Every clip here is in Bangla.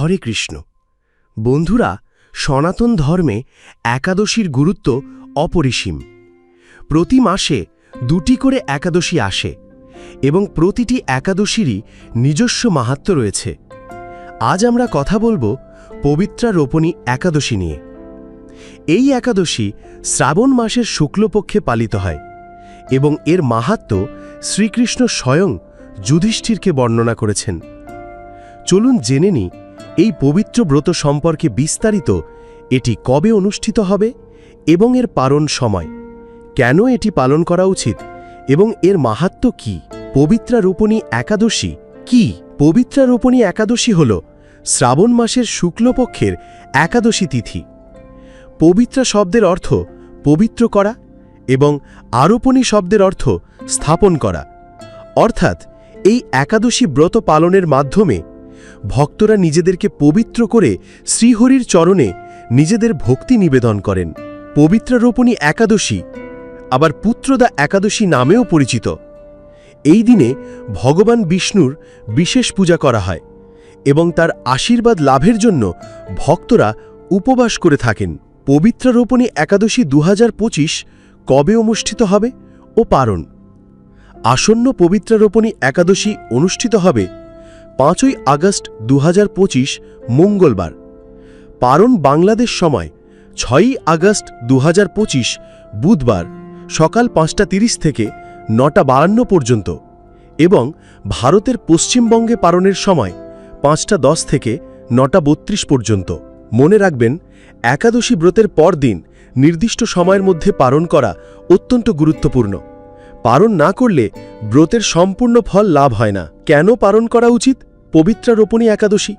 হরে কৃষ্ণ। বন্ধুরা, সনাতন ধর্মে একাদশীর গুরুত্ব অপরিসীম। প্রতি মাসে দুটি করে একাদশী আসে এবং প্রতিটি একাদশীরই নিজস্ব মাহাত্ম্য রয়েছে। আজ আমরা কথা বলব পবিত্রা রোপণী একাদশী নিয়ে। এই একাদশী শ্রাবণ মাসের শুক্লপক্ষে পালিত হয় এবং এর মাহাত্ম্য শ্রীকৃষ্ণ স্বয়ং যুধিষ্ঠিরকে বর্ণনা করেছেন। চলুন জেনে নিই এই পবিত্র ব্রত সম্পর্কে বিস্তারিত এটি কবে অনুষ্ঠিত হবে এবং এর পালন সময়? কেন এটি পালন করা উচিত? এবং এর মাহাত্ম্য কি? পবিত্রারোপণী একাদশী কি? পবিত্রারোপণী একাদশী হল শ্রাবণ মাসের শুক্লপক্ষের একাদশী তিথি। পবিত্রা শব্দের অর্থ পবিত্র করা এবং আরোপণী শব্দের অর্থ স্থাপন করা। অর্থাৎ এই একাদশী ব্রত পালনের মাধ্যমে ভক্তরা নিজেদেরকে পবিত্র করে শ্রীহরির চরণে নিজেদের ভক্তি নিবেদন করেন। পবিত্রারোপণী একাদশী, আবার পুত্রদা একাদশী নামেও পরিচিত। এই দিনে ভগবান বিষ্ণুর বিশেষ পূজা করা হয় এবং তার আশীর্বাদ লাভের জন্য ভক্তরা উপবাস করে থাকেন। পবিত্রারোপণী একাদশী দু হাজার পঁচিশ কবে অনুষ্ঠিত হবে ও পারণ? আসন্ন পবিত্রারোপণী একাদশী অনুষ্ঠিত হবে পাঁচই আগস্ট দু হাজার পঁচিশ, মঙ্গলবার। পারণ বাংলাদেশ সময় ছয়ই আগস্ট দু হাজার পঁচিশ, বুধবার, সকাল পাঁচটা তিরিশ থেকে নটা বারান্ন পর্যন্ত এবং ভারতের পশ্চিমবঙ্গে পারণের সময় পাঁচটা দশ থেকে নটা বত্রিশ পর্যন্ত। মনে রাখবেন, একাদশী ব্রতের পরদিন নির্দিষ্ট সময়ের মধ্যে পালন করা অত্যন্ত গুরুত্বপূর্ণ। পালন না করলে ব্রতের সম্পূর্ণ ফল লাভ হয় না। কেন পালন করা উচিত? পবিত্রারোপণী একাদশী।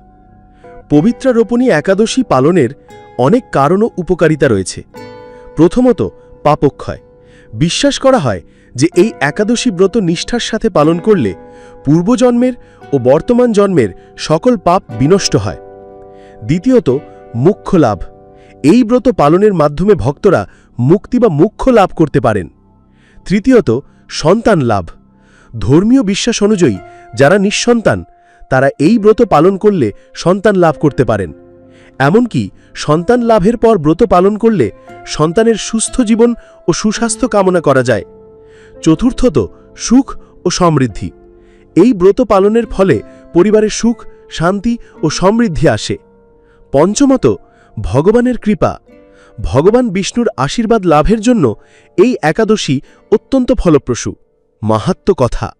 পবিত্রারোপণী একাদশী পালনের অনেক কারণ ও উপকারিতা রয়েছে। প্রথমত, পাপক্ষয়। বিশ্বাস করা হয় যে এই একাদশী ব্রত নিষ্ঠার সাথে পালন করলে পূর্বজন্মের ও বর্তমান জন্মের সকল পাপ বিনষ্ট হয়। দ্বিতীয়ত, মুখ্য লাভ। এই ব্রত পালনের মাধ্যমে ভক্তরা মুক্তি বা মুখ্য লাভ করতে পারেন। তৃতীয়ত সন্তান লাভ। ধর্মীয় বিশ্বাস অনুযায়ী যারা নিঃসন্তান, তারা এই ব্রত পালন করলে সন্তান লাভ করতে পারেন। এমনকি সন্তান লাভের পর ব্রত পালন করলে সন্তানের সুস্থ জীবন ও সুস্বাস্থ্য কামনা করা যায়। চতুর্থত, সুখ ও সমৃদ্ধি। এই ব্রত পালনের ফলে পরিবারের সুখ, শান্তি ও সমৃদ্ধি আসে। পঞ্চমত, ভগবানের কৃপা। ভগবান বিষ্ণুর আশীর্বাদ লাভের জন্য এই একাদশী অত্যন্ত ফলপ্রসূ। মাহাত্ম কথা।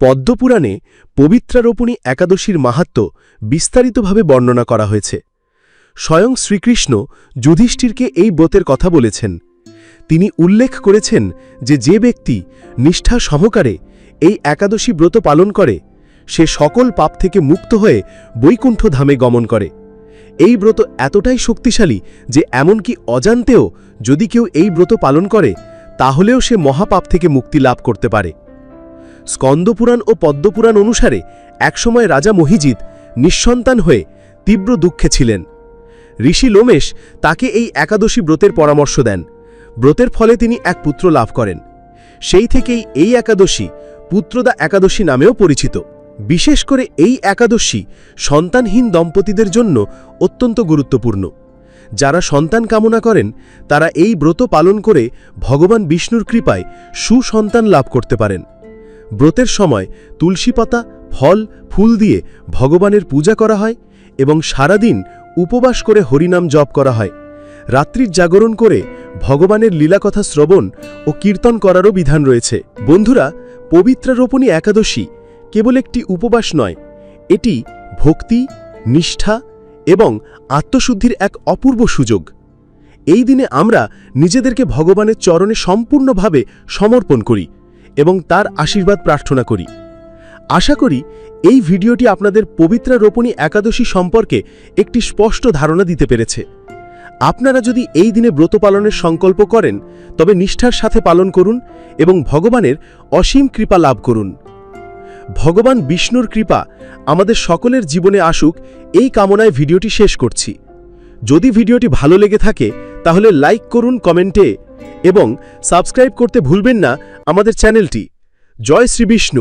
পদ্মপুরাণে পবিত্রারোপণী একাদশীর মাহাত্ম বিস্তারিতভাবে বর্ণনা করা হয়েছে। স্বয়ং শ্রীকৃষ্ণ যুধিষ্ঠিরকে এই ব্রতের কথা বলেছেন। তিনি উল্লেখ করেছেন যে যে ব্যক্তি নিষ্ঠা সহকারে এই একাদশী ব্রত পালন করে, সে সকল পাপ থেকে মুক্ত হয়ে বৈকুণ্ঠ ধামে গমন করে। এই ব্রত এতটাই শক্তিশালী যে এমনকি অজান্তেও যদি কেউ এই ব্রত পালন করে, তাহলেও সে মহাপাপ থেকে মুক্তি লাভ করতে পারে। স্কন্দপুরাণ ও পদ্মপুরাণ অনুসারে একসময় রাজা মহিজিৎ নিঃসন্তান হয়ে তীব্র দুঃখে ছিলেন। ঋষি লোমেশ তাকে এই একাদশী ব্রতের পরামর্শ দেন। ব্রতের ফলে তিনি এক পুত্র লাভ করেন। সেই থেকেই এই একাদশী পুত্রদা একাদশী নামেও পরিচিত। বিশেষ করে এই একাদশী সন্তানহীন দম্পতিদের জন্য অত্যন্ত গুরুত্বপূর্ণ। যারা সন্তান কামনা করেন, তারা এই ব্রত পালন করে ভগবান বিষ্ণুর কৃপায় সুসন্তান লাভ করতে পারেন। ব্রতের সময় তুলসী পাতা, ফল, ফুল দিয়ে ভগবানের পূজা করা হয় এবং সারাদিন উপবাস করে হরিনাম জপ করা হয়। রাত্রির জাগরণ করে ভগবানের লীলাকথা শ্রবণ ও কীর্তন করারও বিধান রয়েছে। বন্ধুরা পবিত্রারোপণী একাদশী কেবল একটি উপবাস নয়, এটি ভক্তি, নিষ্ঠা এবং আত্মশুদ্ধির এক অপূর্ব সুযোগ। এই দিনে আমরা নিজেদেরকে ভগবানের চরণে সম্পূর্ণভাবে সমর্পণ করি এবং তার আশীর্বাদ প্রার্থনা করি। আশা করি এই ভিডিওটি আপনাদের পবিত্রা রোপণী একাদশী সম্পর্কে একটি স্পষ্ট ধারণা দিতে পেরেছে। আপনারা যদি এই দিনে ব্রত পালনের সংকল্প করেন, তবে নিষ্ঠার সাথে পালন করুন এবং ভগবানের অসীম কৃপা লাভ করুন। ভগবান বিষ্ণুর কৃপা আমাদের সকলের জীবনে আসুক, এই কামনায় ভিডিওটি শেষ করছি। যদি ভিডিওটি ভালো লেগে থাকে, তাহলে লাইক করুন কমেন্টে এবং সাবস্ক্রাইব করতে ভুলবেন না আমাদের চ্যানেলটি। জয় শ্রী বিষ্ণু।